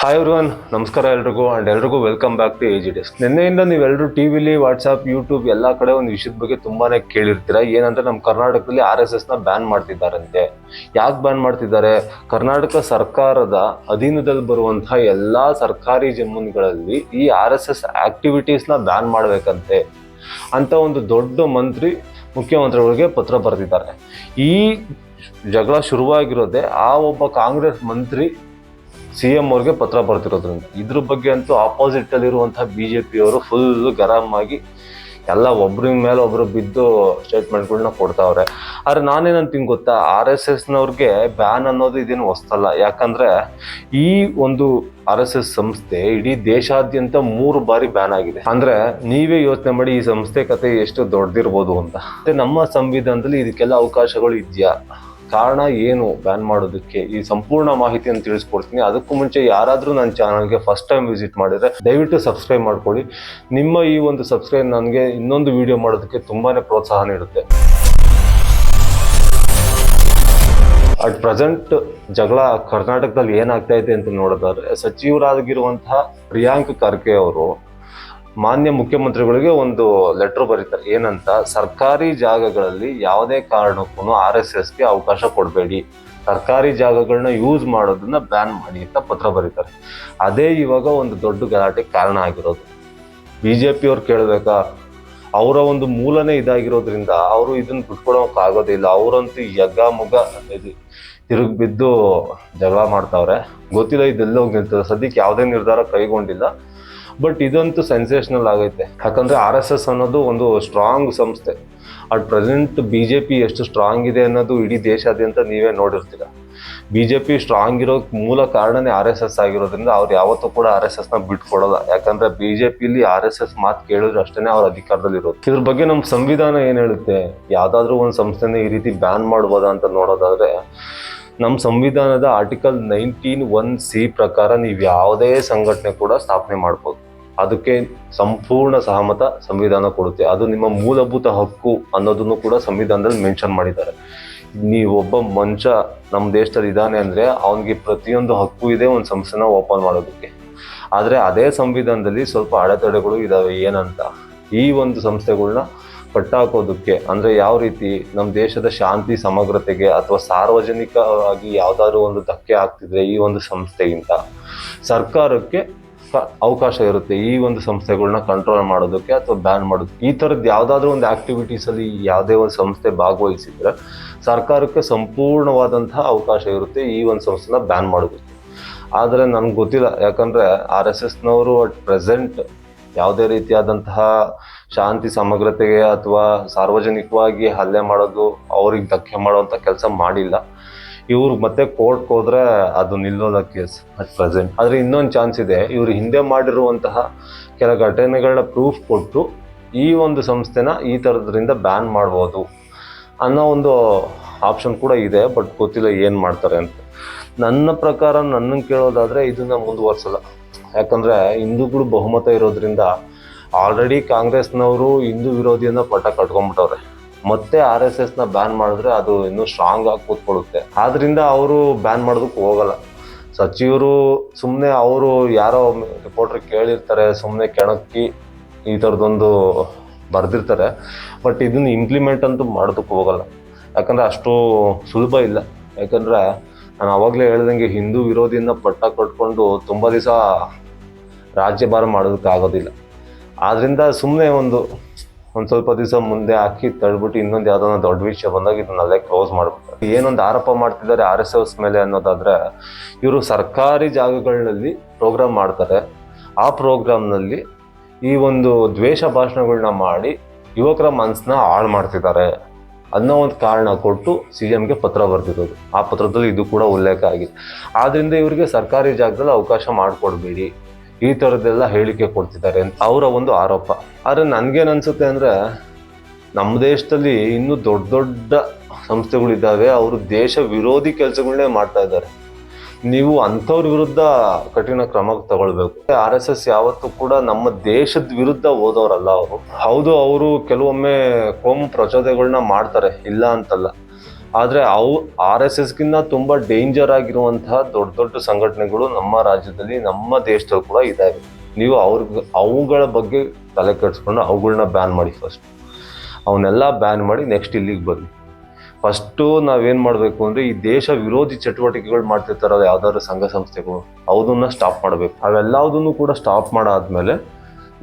Hi everyone ನಮಸ್ಕಾರ ಎಲ್ರಿಗೂ and ಎಲ್ರಿಗೂ welcome back to A G ಡೆಸ್ ನಿನ್ನೆಯಿಂದ ನೀವೆಲ್ಲರೂ ಟಿ ವಿಲಿ ವಾಟ್ಸಪ್ ಯೂಟ್ಯೂಬ್ ಎಲ್ಲ ಕಡೆ ಒಂದು ವಿಷಯದ ಬಗ್ಗೆ ತುಂಬಾ ಕೇಳಿರ್ತೀರ? ಏನಂದ್ರೆ ನಮ್ಮ ಕರ್ನಾಟಕದಲ್ಲಿ ಆರ್ ಎಸ್ ಎಸ್ನ ಬ್ಯಾನ್ ಮಾಡ್ತಿದ್ದಾರಂತೆ. ಯಾಕೆ ಬ್ಯಾನ್ ಮಾಡ್ತಿದ್ದಾರೆ? ಕರ್ನಾಟಕ ಸರ್ಕಾರದ ಅಧೀನದಲ್ಲಿ ಬರುವಂಥ ಎಲ್ಲ ಸರ್ಕಾರಿ ಜಮೀನುಗಳಲ್ಲಿ ಈ ಆರ್ ಎಸ್ ಎಸ್ ಆಕ್ಟಿವಿಟೀಸ್ನ ಬ್ಯಾನ್ ಮಾಡಬೇಕಂತೆ ಅಂತ ಒಂದು ದೊಡ್ಡ ಮಂತ್ರಿ ಮುಖ್ಯಮಂತ್ರಿಗಳಿಗೆ ಪತ್ರ ಬರೆದಿದ್ದಾರೆ. ಈ ಜಗಳ ಶುರುವಾಗಿರೋದೇ ಆ ಒಬ್ಬ ಕಾಂಗ್ರೆಸ್ ಮಂತ್ರಿ ಸಿ ಎಂ ಅವ್ರಿಗೆ ಪತ್ರ ಬರ್ತಿರೋದ್ರಿಂದ. ಇದ್ರ ಬಗ್ಗೆ ಅಂತೂ ಆಪೋಸಿಟ್ ಅಲ್ಲಿರುವಂತಹ ಬಿಜೆಪಿ ಅವರು ಫುಲ್ ಗರಂ ಆಗಿ ಎಲ್ಲ ಒಬ್ರಿನ ಮೇಲೆ ಒಬ್ರು ಬಿದ್ದು ಸ್ಟೇಟ್ಮೆಂಟ್ಗಳನ್ನ ಕೊಡ್ತಾವ್ರೆ. ಆದ್ರೆ ನಾನೇನಂತೀನಿ ಗೊತ್ತಾ? ಆರ್ ಎಸ್ ಎಸ್ನವ್ರಿಗೆ ಬ್ಯಾನ್ ಅನ್ನೋದು ಇದೇನು ಹೊಸ್ತಲ್ಲ. ಯಾಕಂದ್ರೆ ಈ ಒಂದು ಆರ್ ಎಸ್ ಎಸ್ ಸಂಸ್ಥೆ ಇಡೀ ದೇಶಾದ್ಯಂತ ಮೂರು ಬಾರಿ ಬ್ಯಾನ್ ಆಗಿದೆ. ಅಂದ್ರೆ ನೀವೇ ಯೋಚನೆ ಮಾಡಿ ಈ ಸಂಸ್ಥೆ ಕತೆ ಎಷ್ಟು ದೊಡ್ಡದಿರ್ಬೋದು ಅಂತ. ಮತ್ತೆ ನಮ್ಮ ಸಂವಿಧಾನದಲ್ಲಿ ಇದಕ್ಕೆಲ್ಲ ಅವಕಾಶಗಳು ಇದೆಯಾ? ಕಾರಣ ಏನು ಬ್ಯಾನ್ ಮಾಡೋದಕ್ಕೆ? ಈ ಸಂಪೂರ್ಣ ಮಾಹಿತಿಯನ್ನು ತಿಳಿಸ್ಕೊಡ್ತೀನಿ. ಅದಕ್ಕೂ ಮುಂಚೆ ಯಾರಾದರೂ ನನ್ನ ಚಾನಲ್ಗೆ ಫಸ್ಟ್ ಟೈಮ್ ವಿಸಿಟ್ ಮಾಡಿದರೆ ದಯವಿಟ್ಟು ಸಬ್ಸ್ಕ್ರೈಬ್ ಮಾಡ್ಕೊಳ್ಳಿ. ನಿಮ್ಮ ಈ ಒಂದು ಸಬ್ಸ್ಕ್ರೈಬ್ ನನಗೆ ಇನ್ನೊಂದು ವಿಡಿಯೋ ಮಾಡೋದಕ್ಕೆ ತುಂಬಾ ಪ್ರೋತ್ಸಾಹ ನೀಡುತ್ತೆ. ಅಟ್ ಪ್ರೆಸೆಂಟ್ ಜಗಳ ಕರ್ನಾಟಕದಲ್ಲಿ ಏನಾಗ್ತಾ ಇದೆ ಅಂತ ನೋಡೋದಾದ್ರೆ, ಸಚಿವರಾಗಿರುವಂತಹ ಪ್ರಿಯಾಂಕ್ ಖರ್ಗೆ ಅವರು ಮಾನ್ಯ ಮುಖ್ಯಮಂತ್ರಿಗಳಿಗೆ ಒಂದು ಲೆಟರ್ ಬರೀತಾರೆ. ಏನಂತ? ಸರ್ಕಾರಿ ಜಾಗಗಳಲ್ಲಿ ಯಾವುದೇ ಕಾರಣಕ್ಕೂ ಆರ್ ಎಸ್ ಎಸ್ಗೆ ಅವಕಾಶ ಕೊಡಬೇಡಿ. ಸರ್ಕಾರಿ ಜಾಗಗಳನ್ನ ಯೂಸ್ ಮಾಡೋದನ್ನ ಬ್ಯಾನ್ ಮಾಡಿ ಅಂತ ಪತ್ರ ಬರೀತಾರೆ. ಅದೇ ಇವಾಗ ಒಂದು ದೊಡ್ಡ ಗಲಾಟೆ ಕಾರಣ ಆಗಿರೋದು. ಬಿ ಜೆ ಪಿಯವ್ರು ಕೇಳಬೇಕಾ? ಅವರ ಒಂದು ಮೂಲನೇ ಇದಾಗಿರೋದ್ರಿಂದ ಅವರು ಇದನ್ನ ಬಿಟ್ಕೊಡೋಕ್ ಆಗೋದಿಲ್ಲ ಅವರಂತೂ ಯಗ, ಮುಗ ತಿರುಗಿ ಬಿದ್ದು ಜಗಳ ಮಾಡ್ತಾವ್ರೆ. ಗೊತ್ತಿಲ್ಲ ಇದೆಲ್ಲ ಹೋಗಿ ನಿಲ್ತದೆ ಸದ್ಯಕ್ಕೆ ಯಾವುದೇ ನಿರ್ಧಾರ ಕೈಗೊಂಡಿಲ್ಲ. ಬಟ್ ಇದಂತೂ ಸೆನ್ಸೇಷನಲ್ ಆಗೈತೆ. ಯಾಕಂದ್ರೆ ಆರ್ ಎಸ್ ಎಸ್ ಅನ್ನೋದು ಒಂದು ಸ್ಟ್ರಾಂಗ್ ಸಂಸ್ಥೆ. At present B J P ಎಷ್ಟು ಸ್ಟ್ರಾಂಗ್ ಇದೆ ಅನ್ನೋದು ಇಡೀ ದೇಶಾದ್ಯಂತ ನೀವೇ ನೋಡಿರ್ತೀರ. ಬಿ ಜೆ ಪಿ ಸ್ಟ್ರಾಂಗ್ ಇರೋ ಮೂಲ ಕಾರಣನೇ ಆರ್ ಎಸ್ ಎಸ್ ಆಗಿರೋದ್ರಿಂದ ಅವ್ರು ಯಾವತ್ತೂ ಕೂಡ ಆರ್ ಎಸ್ ಎಸ್ನ ಬಿಟ್ಕೊಡಲ್ಲ. ಯಾಕಂದ್ರೆ ಬಿ ಜೆ ಪಿಲಿ ಆರ್ ಎಸ್ ಎಸ್ ಮಾತು ಕೇಳಿದ್ರೆ ಅಷ್ಟೇ ಅವ್ರ ಅಧಿಕಾರದಲ್ಲಿ ಇರೋದು. ಇದ್ರ ಬಗ್ಗೆ ನಮ್ಮ ಸಂವಿಧಾನ ಏನ್ ಹೇಳುತ್ತೆ? ಯಾವ್ದಾದ್ರು ಒಂದು ಸಂಸ್ಥೆನ ಈ ರೀತಿ ಬ್ಯಾನ್ ಮಾಡ್ಬೋದಾ ಅಂತ ನೋಡೋದಾದ್ರೆ ನಮ್ಮ ಸಂವಿಧಾನದ ಆರ್ಟಿಕಲ್ ನೈನ್ಟೀನ್ ಒನ್ ಸಿ ಪ್ರಕಾರ ನೀವು ಯಾವುದೇ ಸಂಘಟನೆ ಕೂಡ ಸ್ಥಾಪನೆ ಮಾಡ್ಬೋದು. ಅದಕ್ಕೆ ಸಂಪೂರ್ಣ ಸಹಮತ ಸಂವಿಧಾನ ಕೊಡುತ್ತೆ. ಅದು ನಿಮ್ಮ ಮೂಲಭೂತ ಹಕ್ಕು ಅನ್ನೋದನ್ನು ಕೂಡ ಸಂವಿಧಾನದಲ್ಲಿ ಮೆನ್ಷನ್ ಮಾಡಿದ್ದಾರೆ. ನೀವೊಬ್ಬ ಮನುಷ್ಯ ನಮ್ಮ ದೇಶದಲ್ಲಿ ಇದ್ದಾನೆ ಅಂದರೆ ಅವನಿಗೆ ಪ್ರತಿಯೊಂದು ಹಕ್ಕು ಇದೆ ಒಂದು ಸಂಸ್ಥೆನ ಓಪನ್ ಮಾಡೋದಕ್ಕೆ. ಆದರೆ ಅದೇ ಸಂವಿಧಾನದಲ್ಲಿ ಸ್ವಲ್ಪ ಅಡೆತಡೆಗಳು ಇದಾವೆ. ಏನಂತ? ಈ ಒಂದು ಸಂಸ್ಥೆಗಳನ್ನ ಕಟ್ಟಾಕೋದಕ್ಕೆ ಅಂದರೆ ಯಾವ ರೀತಿ ನಮ್ಮ ದೇಶದ ಶಾಂತಿ, ಸಮಗ್ರತೆಗೆ ಅಥವಾ ಸಾರ್ವಜನಿಕವಾಗಿ ಯಾವುದಾದ್ರು ಒಂದು ಧಕ್ಕೆ ಆಗ್ತಿದ್ರೆ ಈ ಒಂದು ಸಂಸ್ಥೆಗಿಂತ ಸರ್ಕಾರಕ್ಕೆ ಅವಕಾಶ ಇರುತ್ತೆ ಈ ಒಂದು ಸಂಸ್ಥೆಗಳನ್ನ ಕಂಟ್ರೋಲ್ ಮಾಡೋದಕ್ಕೆ ಅಥವಾ ಬ್ಯಾನ್ ಮಾಡೋದಕ್ಕೆ ಈ ಥರದ್ದು ಯಾವುದಾದ್ರೂ ಒಂದು ಆ್ಯಕ್ಟಿವಿಟೀಸಲ್ಲಿ ಯಾವುದೇ ಒಂದು ಸಂಸ್ಥೆ ಭಾಗವಹಿಸಿದ್ರೆ ಸರ್ಕಾರಕ್ಕೆ ಸಂಪೂರ್ಣವಾದಂತಹ ಅವಕಾಶ ಇರುತ್ತೆ ಈ ಒಂದು ಸಂಸ್ಥೆನ ಬ್ಯಾನ್ ಮಾಡೋದಕ್ಕೆ. ಆದರೆ ನನಗೆ ಗೊತ್ತಿಲ್ಲ, ಯಾಕಂದರೆ ಆರ್ ಎಸ್ ಎಸ್ನವರು ಅಟ್ ಪ್ರೆಸೆಂಟ್ ಯಾವುದೇ ರೀತಿಯಾದಂತಹ ಶಾಂತಿ, ಸಮಗ್ರತೆಗೆ ಅಥವಾ ಸಾರ್ವಜನಿಕವಾಗಿ ಹಲ್ಲೆ ಮಾಡೋದು ಅವ್ರಿಗೆ ಧಕ್ಕೆ ಮಾಡೋವಂಥ ಕೆಲಸ ಮಾಡಿಲ್ಲ. ಇವ್ರು ಮತ್ತೆ ಕೋರ್ಟ್ಗೆ ಹೋದ್ರೆ ಅದು ನಿಲ್ಲೋದ ಕೇಸ್ ಅಟ್ ಪ್ರೆಸೆಂಟ್ ಆದರೆ ಇನ್ನೊಂದು ಚಾನ್ಸ್ ಇದೆ. ಇವ್ರು ಹಿಂದೆ ಮಾಡಿರುವಂತಹ ಕೆಲ ಘಟನೆಗಳನ್ನ ಪ್ರೂಫ್ ಕೊಟ್ಟು ಈ ಒಂದು ಸಂಸ್ಥೆನ ಈ ಥರದ್ರಿಂದ ಬ್ಯಾನ್ ಮಾಡ್ಬೋದು ಅನ್ನೋ ಒಂದು ಆಪ್ಷನ್ ಕೂಡ ಇದೆ ಬಟ್ ಗೊತ್ತಿಲ್ಲ ಏನು ಮಾಡ್ತಾರೆ ಅಂತ. ನನ್ನ ಪ್ರಕಾರ ನನ್ನನ್ನು ಕೇಳೋದಾದ್ರೆ ಇದನ್ನ ಮುಂದುವರ್ಸಲ್ಲ. ಯಾಕಂದ್ರೆ ಹಿಂದೂಗಳು ಬಹುಮತ ಇರೋದ್ರಿಂದ ಆಲ್ರೆಡಿ ಕಾಂಗ್ರೆಸ್ನವರು ಹಿಂದೂ ವಿರೋಧಿಯನ್ನ ಪಟ್ಟ ಕಟ್ಕೊಂಡ್ಬಿಟ್ಟವ್ರೆ. ಮತ್ತೆ ಆರ್ ಎಸ್ ಎಸ್ನ ಬ್ಯಾನ್ ಮಾಡಿದ್ರೆ ಅದು ಇನ್ನೂ ಸ್ಟ್ರಾಂಗ್ ಆಗಿ ಕೂತ್ಕೊಳ್ಳುತ್ತೆ. ಆದ್ರಿಂದ ಅವರು ಬ್ಯಾನ್ ಮಾಡೋದಕ್ಕೆ ಹೋಗಲ್ಲ. ಸಚಿವರು ಸುಮ್ಮನೆ ಅವರು ಯಾರೋ ರಿಪೋರ್ಟರ್ ಕೇಳಿರ್ತಾರೆ ಸುಮ್ಮನೆ ಕೆಣಕಿ ಈ ಥರದೊಂದು ಬರೆದಿರ್ತಾರೆ. ಬಟ್ ಇದನ್ನ ಇಂಪ್ಲಿಮೆಂಟ್ ಅಂತೂ ಮಾಡೋದಕ್ಕೆ ಹೋಗಲ್ಲ. ಯಾಕಂದ್ರೆ ಅಷ್ಟು ಸುಲಭ ಇಲ್ಲ. ಯಾಕಂದ್ರೆ ನಾನು ಆವಾಗಲೇ ಹೇಳ್ದಂಗೆ ಹಿಂದೂ ವಿರೋಧಿಯಿಂದ ಪಟ್ಟ ಕಟ್ಕೊಂಡು ತುಂಬ ದಿವಸ ರಾಜ್ಯಭಾರ ಮಾಡೋದಕ್ಕೆ ಆಗೋದಿಲ್ಲ. ಆದ್ರಿಂದ ಸುಮ್ಮನೆ ಒಂದು ಒಂದು ಸ್ವಲ್ಪ ದಿವಸ ಮುಂದೆ ಹಾಕಿ ತಳ್ಬಿಟ್ಟು ಇನ್ನೊಂದು ಯಾವುದೋ ಒಂದು ದೊಡ್ಡ ವಿಷಯ ಬಂದಾಗ ಇದನ್ನಲ್ಲೇ ಕ್ಲೋಸ್ ಮಾಡ್ಬಿಟ್ಟು ಏನೊಂದು ಆರೋಪ ಮಾಡ್ತಿದ್ದಾರೆ ಆರ್ ಎಸ್ ಎಸ್ ಮೇಲೆ ಅನ್ನೋದಾದ್ರೆ, ಇವರು ಸರ್ಕಾರಿ ಜಾಗಗಳಲ್ಲಿ ಪ್ರೋಗ್ರಾಮ್ ಮಾಡ್ತಾರೆ. ಆ ಪ್ರೋಗ್ರಾಮ್ನಲ್ಲಿ ಈ ಒಂದು ದ್ವೇಷ ಭಾಷಣಗಳನ್ನ ಮಾಡಿ ಯುವಕರ ಮನಸ್ಸನ್ನ ಹಾಳು ಮಾಡ್ತಿದ್ದಾರೆ ಅನ್ನೋ ಒಂದು ಕಾರಣ ಕೊಟ್ಟು ಸಿ ಎಂಗೆ ಪತ್ರ ಬರೆದಿರೋದು. ಆ ಪತ್ರದಲ್ಲಿ ಇದು ಕೂಡ ಉಲ್ಲೇಖ ಆಗಿದೆ. ಆದ್ರಿಂದ ಇವರಿಗೆ ಸರ್ಕಾರಿ ಜಾಗದಲ್ಲಿ ಅವಕಾಶ ಮಾಡಿಕೊಡ್ಬೇಡಿ. ಈ ಥರದ್ದೆಲ್ಲ ಹೇಳಿಕೆ ಕೊಡ್ತಿದ್ದಾರೆ ಅಂತ ಅವರ ಒಂದು ಆರೋಪ. ಆದರೆ ನನಗೇನು ಅನ್ಸುತ್ತೆ ಅಂದರೆ ನಮ್ಮ ದೇಶದಲ್ಲಿ ಇನ್ನೂ ದೊಡ್ಡ ದೊಡ್ಡ ಸಂಸ್ಥೆಗಳಿದ್ದಾವೆ. ಅವರು ದೇಶ ವಿರೋಧಿ ಕೆಲಸಗಳನ್ನೇ ಮಾಡ್ತಾ ಇದ್ದಾರೆ. ನೀವು ಅಂಥವ್ರ ವಿರುದ್ಧ ಕಠಿಣ ಕ್ರಮ ತಗೊಳ್ಬೇಕು. ಆರ್ ಎಸ್ ಎಸ್ ಯಾವತ್ತೂ ಕೂಡ ನಮ್ಮ ದೇಶದ ವಿರುದ್ಧ ಓದೋರಲ್ಲ ಅವರು. ಹೌದು, ಅವರು ಕೆಲವೊಮ್ಮೆ ಕೋಮು ಪ್ರಚೋದನೆಗಳನ್ನ ಮಾಡ್ತಾರೆ, ಇಲ್ಲ ಅಂತಲ್ಲ. ಆದರೆ ಅವು ಆರ್ ಎಸ್ ಎಸ್ಗಿಂತ ತುಂಬ ಡೇಂಜರ್ ಆಗಿರುವಂತಹ ದೊಡ್ಡ ದೊಡ್ಡ ಸಂಘಟನೆಗಳು ನಮ್ಮ ರಾಜ್ಯದಲ್ಲಿ, ನಮ್ಮ ದೇಶದಲ್ಲಿ ಕೂಡ ಇದ್ದಾವೆ ನೀವು ಅವ್ರಿಗೆ ಅವುಗಳ ಬಗ್ಗೆ ತಲೆ ಕೆಡಿಸ್ಕೊಂಡು ಅವುಗಳನ್ನ ಬ್ಯಾನ್ ಮಾಡಿ ಫಸ್ಟ್ ಅವನ್ನೆಲ್ಲ ಬ್ಯಾನ್ ಮಾಡಿ ನೆಕ್ಸ್ಟ್ ಇಲ್ಲಿಗೆ ಬನ್ನಿ ಫಸ್ಟು ನಾವೇನು ಮಾಡಬೇಕು ಅಂದರೆ ಈ ದೇಶ ವಿರೋಧಿ ಚಟುವಟಿಕೆಗಳು ಮಾಡ್ತಿರ್ತಾರಲ್ಲ ಯಾವ್ದಾದ್ರು ಸಂಘ ಸಂಸ್ಥೆಗಳು, ಅವುದನ್ನು ಸ್ಟಾಪ್ ಮಾಡಬೇಕು. ಅವೆಲ್ಲದನ್ನು ಕೂಡ ಸ್ಟಾಪ್ ಮಾಡಾದ್ಮೇಲೆ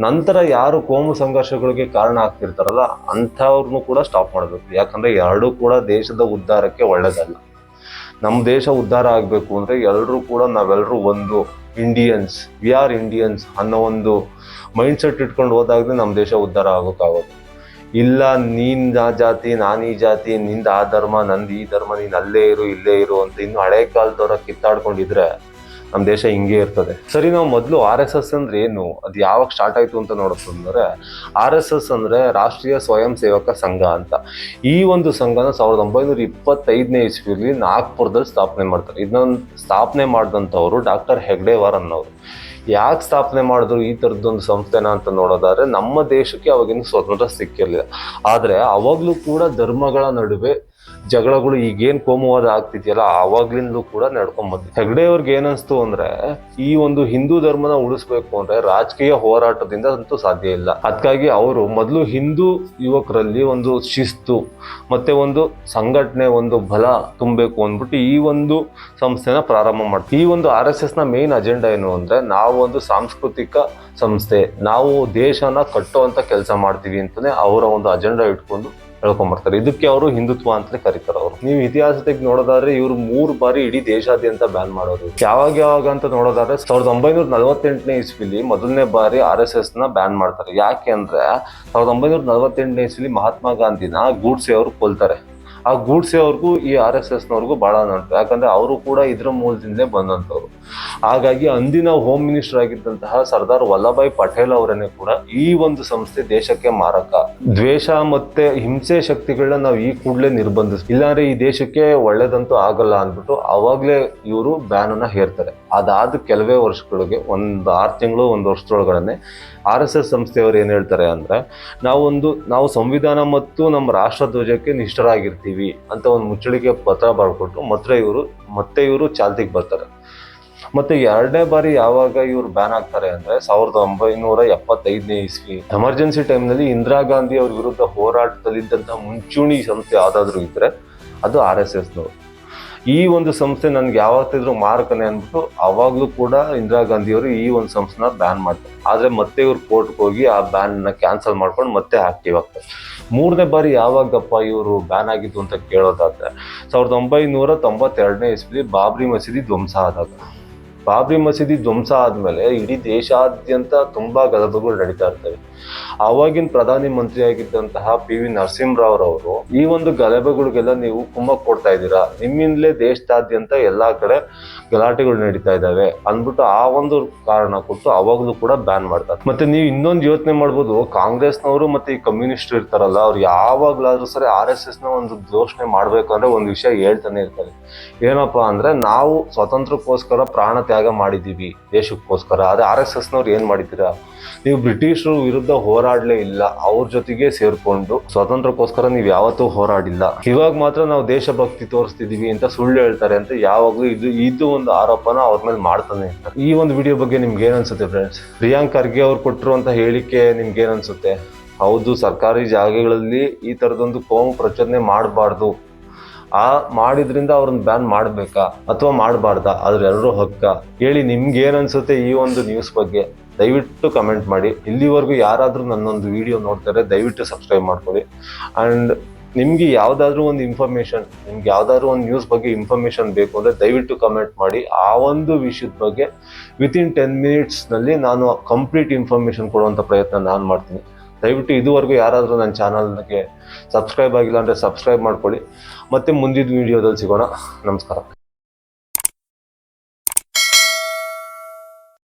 ನಂತರ ಯಾರು ಕೋಮು ಸಂಘರ್ಷಗಳಿಗೆ ಕಾರಣ ಆಗ್ತಿರ್ತಾರಲ್ಲ ಅಂಥವ್ರನ್ನೂ ಕೂಡ ಸ್ಟಾಪ್ ಮಾಡಬೇಕು. ಯಾಕಂದರೆ ಎರಡೂ ಕೂಡ ದೇಶದ ಉದ್ಧಾರಕ್ಕೆ ಒಳ್ಳೆಯದಲ್ಲ ನಮ್ಮ ದೇಶ ಉದ್ಧಾರ ಆಗಬೇಕು ಅಂದರೆ ಎಲ್ಲರೂ ಕೂಡ ನಾವೆಲ್ಲರೂ ಒಂದು ಇಂಡಿಯನ್ಸ್ ವಿ ಆರ್ ಇಂಡಿಯನ್ಸ್ ಅನ್ನೋ ಒಂದು ಮೈಂಡ್ ಸೆಟ್ ಇಟ್ಕೊಂಡು ಹೋದಾಗಲೇ ನಮ್ಮ ದೇಶ ಉದ್ಧಾರ ಆಗೋಕ್ಕಾಗೋದು. ಇಲ್ಲ, ನೀನ್ ಆ ಜಾತಿ, ನಾನು ಈ ಜಾತಿ, ನಿಂದ ಆ ಧರ್ಮ, ನಂದು ಈ ಧರ್ಮ, ನೀನು ಅಲ್ಲೇ ಇರು, ಇಲ್ಲೇ ಇರು ಅಂತ ಇನ್ನು ಹಳೆ ಕಾಲದವ್ರ ಕಿತ್ತಾಡ್ಕೊಂಡಿದ್ರೆ ನಮ್ಮ ದೇಶ ಹಿಂಗೆ ಇರ್ತದೆ. ಸರಿ, ನಾವು ಮೊದಲು ಆರ್ ಎಸ್ ಎಸ್ ಅಂದ್ರೆ ಏನು? ಅದು ಯಾವಾಗ ಸ್ಟಾರ್ಟ್ ಆಯ್ತು ಅಂತ ನೋಡೋದಂದ್ರೆ ಆರ್ ಎಸ್ ಎಸ್ ಅಂದ್ರೆ ರಾಷ್ಟ್ರೀಯ ಸ್ವಯಂ ಸೇವಕ ಸಂಘ ಅಂತ. ಈ ಒಂದು ಸಂಘನ ಸಾವಿರದ ಒಂಬೈನೂರ ಇಪ್ಪತ್ತೈದನೇ ಇಸ್ವಿಯಲ್ಲಿ ನಾಗ್ಪುರದಲ್ಲಿ ಸ್ಥಾಪನೆ ಮಾಡ್ತಾರೆ. ಇದನ್ನ ಸ್ಥಾಪನೆ ಮಾಡಿದಂಥವ್ರು ಡಾಕ್ಟರ್ ಹೆಗ್ಡೇವಾರ್ ಅನ್ನೋರು. ಯಾಕೆ ಸ್ಥಾಪನೆ ಮಾಡಿದ್ರು ಈ ಥರದ್ದೊಂದು ಸಂಸ್ಥೆನ ಅಂತ ನೋಡೋದಾದ್ರೆ, ನಮ್ಮ ದೇಶಕ್ಕೆ ಅವಾಗಿನ ಸ್ವತಂತ್ರ ಸಿಕ್ಕಿರಲಿಲ್ಲ. ಆದರೆ ಅವಾಗಲೂ ಕೂಡ ಧರ್ಮಗಳ ನಡುವೆ ಜಗಳಗಳು ಈಗೇನ್ ಕೋಮುವಾದ ಆಗ್ತಿದೆಯಲ್ಲ, ಆವಾಗ್ಲಿಂದಲೂ ಕೂಡ ನಡ್ಕೊಂಡ್ ಬಂದಿದೆ. ಹೆಗ್ಡೆ ಅವ್ರಿಗೆ ಏನನ್ಸ್ತು ಅಂದ್ರೆ, ಈ ಒಂದು ಹಿಂದೂ ಧರ್ಮನ ಉಳಿಸ್ಬೇಕು ಅಂದ್ರೆ ರಾಜಕೀಯ ಹೋರಾಟದಿಂದ ಅಂತೂ ಸಾಧ್ಯ ಇಲ್ಲ. ಅದಕ್ಕಾಗಿ ಅವರು ಮೊದಲು ಹಿಂದೂ ಯುವಕರಲ್ಲಿ ಒಂದು ಶಿಸ್ತು, ಮತ್ತೆ ಒಂದು ಸಂಘಟನೆ, ಒಂದು ಬಲ ತುಂಬಬೇಕು ಅಂದ್ಬಿಟ್ಟು ಈ ಒಂದು ಸಂಸ್ಥೆನ ಪ್ರಾರಂಭ ಮಾಡ್ತೀವಿ ಈ ಒಂದು ಆರ್ ಎಸ್ ಎಸ್ನ ಮೇನ್ ಅಜೆಂಡಾ ಏನು ಅಂದ್ರೆ, ನಾವು ಒಂದು ಸಾಂಸ್ಕೃತಿಕ ಸಂಸ್ಥೆ, ನಾವು ದೇಶನ ಕಟ್ಟುವಂತ ಕೆಲಸ ಮಾಡ್ತೀವಿ ಅಂತಲೇ ಅವರ ಒಂದು ಅಜೆಂಡಾ ಇಟ್ಕೊಂಡು ಹೇಳ್ಕೊಂಬರ್ತಾರೆ ಇದಕ್ಕೆ ಅವರು ಹಿಂದುತ್ವ ಅಂತಲೇ ಕರೀತಾರೆ ಅವರು. ನೀವು ಇತಿಹಾಸ ತೆಗೆದು ನೋಡೋದಾದ್ರೆ ಇವರು ಮೂರು ಬಾರಿ ಇಡೀ ದೇಶಾದ್ಯಂತ ಬ್ಯಾನ್ ಮಾಡೋದು. ಯಾವಾಗ ಯಾವಾಗ ಅಂತ ನೋಡೋದಾದ್ರೆ ಸಾವಿರದ ಒಂಬೈನೂರ ನಲವತ್ತೆಂಟನೇ ಇಸ್ವಿಲಿ ಮೊದಲನೇ ಬಾರಿ ಆರ್ ಎಸ್ ಎಸ್ನ ಬ್ಯಾನ್ ಮಾಡ್ತಾರೆ. ಯಾಕೆ ಅಂದ್ರೆ ಸಾವಿರದ ಒಂಬೈನೂರ ನಲವತ್ತೆಂಟನೇ ಇಸ್ವಿಲಿ ಮಹಾತ್ಮ ಗಾಂಧಿನ ಗೂಡ್ಸೆ ಅವರು ಕೊಲ್ತಾರೆ. ಆ ಗೂಡ್ಸೆ ಅವ್ರಿಗೂ, ಈ ಆರ್ ಎಸ್ ಎಸ್ನವ್ರಿಗೂ ಭಾಳ ನಂಟು ಯಾಕಂದರೆ ಅವರು ಕೂಡ ಇದ್ರ ಮೂಲದಿಂದಲೇ ಬಂದಂಥವ್ರು. ಹಾಗಾಗಿ ಅಂದಿನ ಹೋಮ್ ಮಿನಿಸ್ಟರ್ ಆಗಿದ್ದಂತಹ ಸರ್ದಾರ್ ವಲ್ಲಭಾಯ್ ಪಟೇಲ್ ಅವರನ್ನೇ ಕೂಡ ಈ ಒಂದು ಸಂಸ್ಥೆ ದೇಶಕ್ಕೆ ಮಾರಕ. ದ್ವೇಷ ಮತ್ತೆ ಹಿಂಸೆ ಶಕ್ತಿಗಳನ್ನ ನಾವು ಈ ಕೂಡಲೇ ನಿರ್ಬಂಧಿಸ್, ಇಲ್ಲಾಂದ್ರೆ ಈ ದೇಶಕ್ಕೆ ಒಳ್ಳೇದಂತೂ ಆಗಲ್ಲ ಅಂದ್ಬಿಟ್ಟು ಅವಾಗಲೇ ಇವರು ಬ್ಯಾನನ್ನು ಹೇರ್ತಾರೆ. ಅದಾದ ಕೆಲವೇ ವರ್ಷಗಳಿಗೆ ಒಂದು ಆರು ತಿಂಗಳು, ಒಂದು ವರ್ಷದೊಳಗಡೆ ಆರ್ ಎಸ್ ಎಸ್ ಸಂಸ್ಥೆಯವರು ಏನು ಹೇಳ್ತಾರೆ ಅಂದರೆ, ನಾವೊಂದು, ನಾವು ಸಂವಿಧಾನ ಮತ್ತು ನಮ್ಮ ರಾಷ್ಟ್ರ ಧ್ವಜಕ್ಕೆ ನಿಷ್ಠರಾಗಿರ್ತೀವಿ. ಅಂತ ಒಂದು ಮುಚ್ಚಳಿಕೆ ಪತ್ರ ಬರ್ಕೊಟ್ಟು ಮತ್ತೆ ಇವರು ಮತ್ತೆ ಇವರು ಚಾಲ್ತಿಗೆ ಬರ್ತಾರೆ. ಮತ್ತೆ ಎರಡನೇ ಬಾರಿ ಯಾವಾಗ ಇವರು ಬ್ಯಾನ್ ಆಗ್ತಾರೆ ಅಂದ್ರೆ ಸಾವಿರದ ಒಂಬೈನೂರ ಎಪ್ಪತ್ತೈದನೇ ಇಸ್ವಿ. ಎಮರ್ಜೆನ್ಸಿ ಟೈಮ್ನಲ್ಲಿ ಇಂದಿರಾ ಗಾಂಧಿ ಅವ್ರ ವಿರುದ್ಧ ಹೋರಾಟದಲ್ಲಿದ್ದಂತಹ ಮುಂಚೂಣಿ ಸಂಸ್ಥೆ ಯಾವ್ದಾದ್ರು ಇದ್ರೆ ಅದು ಆರ್ ಎಸ್ ಎಸ್ನವರು ಈ ಒಂದು ಸಂಸ್ಥೆ ನನ್ಗೆ ಯಾವತ್ತಿದ್ರು ಮಾರಕನೆ ಅಂದ್ಬಿಟ್ಟು ಅವಾಗಲೂ ಕೂಡ ಇಂದಿರಾ ಗಾಂಧಿಯವರು ಈ ಒಂದು ಸಂಸ್ಥೆನ ಬ್ಯಾನ್ ಮಾಡ್ತಾರೆ. ಆದ್ರೆ ಮತ್ತೆ ಇವ್ರು ಕೋರ್ಟ್ಗೆ ಹೋಗಿ ಆ ಬ್ಯಾನ್ನ ಕ್ಯಾನ್ಸಲ್ ಮಾಡ್ಕೊಂಡು ಮತ್ತೆ ಆಕ್ಟಿವ್ ಆಗ್ತಾರೆ. ಮೂರನೇ ಬಾರಿ ಯಾವಾಗಪ್ಪ ಇವರು ಬ್ಯಾನ್ ಆಗಿದ್ದು ಅಂತ ಕೇಳೋದಾದ್ರೆ, ಸಾವಿರದ ಒಂಬೈನೂರ ತೊಂಬತ್ತೆರಡನೇ ಇಸ್ವಿ ಬಾಬ್ರಿ ಮಸೀದಿ ಧ್ವಂಸ ಆದಾಗ. ಬಾಬ್ರಿ ಮಸೀದಿ ಧ್ವಂಸ ಆದಮೇಲೆ ಇಡೀ ದೇಶಾದ್ಯಂತ ತುಂಬಾ ಗಲಭೆಗಳು ನಡೀತಾ ಇರ್ತವೆ. ಆವಾಗಿನ ಪ್ರಧಾನಿ ಮಂತ್ರಿಯಾಗಿದ್ದಂತಹ ಪಿ ವಿ ನರಸಿಂಹರಾವ್ ಅವರು ಈ ಒಂದು ಗಲಭೆಗಳಿಗೆಲ್ಲ ನೀವು ಕುಮ್ಮಕ್ ಕೊಡ್ತಾ ಇದ್ದೀರಾ? ನಿಮ್ಮಿಂದಲೇ ದೇಶದಾದ್ಯಂತ ಎಲ್ಲಾ ಕಡೆ ಗಲಾಟೆಗಳು ನಡೀತಾ ಇದ್ದಾವೆ ಅಂದ್ಬಿಟ್ಟು ಆ ಒಂದು ಕಾರಣ ಕೊಟ್ಟು ಅವಾಗಲೂ ಕೂಡ ಬ್ಯಾನ್ ಮಾಡ್ತಾರೆ. ಮತ್ತೆ ನೀವು ಇನ್ನೊಂದು ಯೋಚನೆ ಮಾಡ್ಬೋದು, ಕಾಂಗ್ರೆಸ್ನವರು ಮತ್ತೆ ಈ ಕಮ್ಯುನಿಸ್ಟ್ ಇರ್ತಾರಲ್ಲ, ಅವ್ರು ಯಾವಾಗ್ಲಾದ್ರೂ ಸರಿ ಆರ್ ಎಸ್ ಎಸ್ನ ಒಂದು ಘೋಷಣೆ ಮಾಡಬೇಕು ಅಂದ್ರೆ ಒಂದು ವಿಷಯ ಹೇಳ್ತಾನೆ ಇರ್ತಾರೆ. ಏನಪ್ಪಾ ಅಂದ್ರೆ ನಾವು ಸ್ವಾತಂತ್ರ್ಯಕ್ಕೋಸ್ಕರ ಪ್ರಾಣ ತ್ಯಾಗ ಮಾಡಿದ್ದೀವಿ ದೇಶಕ್ಕೋಸ್ಕರ. ಆದರೆ ಆರ್ ಎಸ್ ಎಸ್ನವ್ರು ಏನು ಮಾಡಿದ್ದೀರಾ? ನೀವು ಬ್ರಿಟಿಷರು ವಿರುದ್ಧ ಹೋರಾಡಲೇ ಇಲ್ಲ. ಅವ್ರ ಜೊತೆಗೆ ಸೇರಿಕೊಂಡು ಸ್ವಾತಂತ್ರ್ಯಕ್ಕೋಸ್ಕರ ನೀವು ಯಾವತ್ತೂ ಹೋರಾಡಿಲ್ಲ. ಇವಾಗ ಮಾತ್ರ ನಾವು ದೇಶಭಕ್ತಿ ತೋರಿಸ್ತಿದ್ದೀವಿ ಅಂತ ಸುಳ್ಳು ಹೇಳ್ತಾರೆ ಅಂತ ಯಾವಾಗಲೂ ಇದು ಇದು ಒಂದು ಆರೋಪನ ಅವ್ರ ಮೇಲೆ ಮಾಡ್ತಾನೆ ಅಂತ ಈ ಒಂದು ವಿಡಿಯೋ ಬಗ್ಗೆ ನಿಮ್ಗೆ ಏನನ್ಸುತ್ತೆ ಫ್ರೆಂಡ್ಸ್ ಪ್ರಿಯಾಂಕ್ ಖರ್ಗೆ ಅವ್ರು ಕೊಟ್ಟಿರುವಂಥ ಹೇಳಿಕೆ ನಿಮ್ಗೆ ಏನನ್ಸುತ್ತೆ ಹೌದು, ಸರ್ಕಾರಿ ಜಾಗಗಳಲ್ಲಿ ಈ ಥರದೊಂದು ಕೋಮು ಪ್ರಚೋದನೆ ಮಾಡಬಾರ್ದು. ಆ ಮಾಡಿದ್ರಿಂದ ಅವ್ರನ್ನ ಬ್ಯಾನ್ ಮಾಡ್ಬೇಕಾ ಅಥವಾ ಮಾಡಬಾರ್ದಾ? ಅದ್ರ ಎಲ್ಲರೂ ಹಕ್ಕ. ಹೇಳಿ ನಿಮ್ಗೆ ಏನ್ ಅನ್ಸುತ್ತೆ ಈ ಒಂದು ನ್ಯೂಸ್ ಬಗ್ಗೆ, ದಯವಿಟ್ಟು ಕಮೆಂಟ್ ಮಾಡಿ. ಇಲ್ಲಿವರೆಗೂ ಯಾರಾದರೂ ನನ್ನೊಂದು ವಿಡಿಯೋ ನೋಡ್ತಾರೆ, ದಯವಿಟ್ಟು ಸಬ್ಸ್ಕ್ರೈಬ್ ಮಾಡ್ಕೊಳ್ಳಿ. ಆ್ಯಂಡ್ ನಿಮಗೆ ಯಾವುದಾದ್ರೂ ಒಂದು ಇನ್ಫಾರ್ಮೇಶನ್ ನಿಮ್ಗೆ ಯಾವ್ದಾದ್ರು ಒಂದು ನ್ಯೂಸ್ ಬಗ್ಗೆ ಇನ್ಫಾರ್ಮೇಷನ್ ಬೇಕು ಅಂದರೆ ದಯವಿಟ್ಟು ಕಮೆಂಟ್ ಮಾಡಿ. ಆ ಒಂದು ವಿಷಯದ ಬಗ್ಗೆ ವಿತಿನ್ ಟೆನ್ ಮಿನಿಟ್ಸ್ನಲ್ಲಿ ನಾನು ಕಂಪ್ಲೀಟ್ ಇನ್ಫಾರ್ಮೇಷನ್ ಕೊಡುವಂಥ ಪ್ರಯತ್ನ ನಾನು ಮಾಡ್ತೀನಿ. ದಯವಿಟ್ಟು ಇದುವರೆಗೂ ಯಾರಾದರೂ ನನ್ನ ಚಾನಲ್ಗೆ ಸಬ್ಸ್ಕ್ರೈಬ್ ಆಗಿಲ್ಲ ಅಂದರೆ ಸಬ್ಸ್ಕ್ರೈಬ್ ಮಾಡ್ಕೊಳ್ಳಿ. ಮತ್ತು ಮುಂದಿನ ವೀಡಿಯೋದಲ್ಲಿ ಸಿಗೋಣ. ನಮಸ್ಕಾರ.